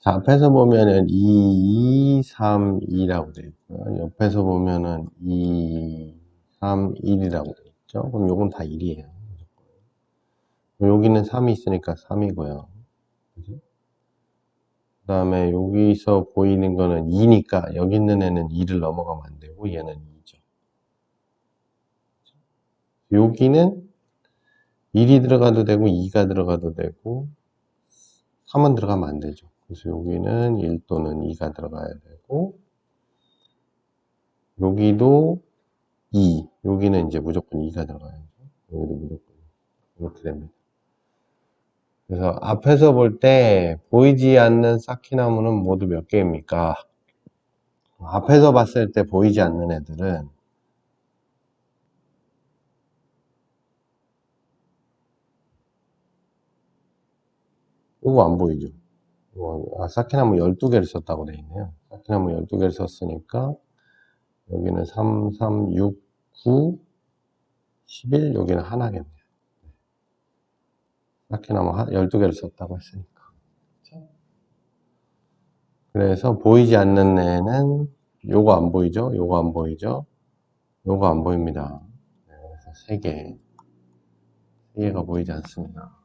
자, 앞에서 보면은 2, 2, 3, 2라고 되어 있고요. 옆에서 보면은 2, 3, 1이라고 되어 있죠. 그럼 요건 다 1이에요. 여기는 3이 있으니까 3이고요. 그죠? 그 다음에 여기서 보이는 거는 2니까 여기 있는 애는 2를 넘어가면 안 되고 얘는 2죠. 여기는 1이 들어가도 되고 2가 들어가도 되고 3은 들어가면 안 되죠. 그래서 여기는 1 또는 2가 들어가야 되고 여기도 2, 여기는 이제 무조건 2가 들어가야죠. 여기도 무조건 이렇게 됩니다. 그래서 앞에서 볼 때 보이지 않는 쌓기나무는 모두 몇 개입니까? 앞에서 봤을 때 보이지 않는 애들은 이거 안 보이죠? 이거, 아, 쌓기나무 12개를 썼다고 되어 있네요. 쌓기나무 12개를 썼으니까 여기는 3, 3, 6, 9, 11, 여기는 하나겠네요. 쌓기나무 12개를 썼다고 했으니까. 그래서 보이지 않는 애는 요거 안 보이죠? 요거 안 보이죠? 요거 안 보입니다. 네, 그래서 3개. 3개가 보이지 않습니다.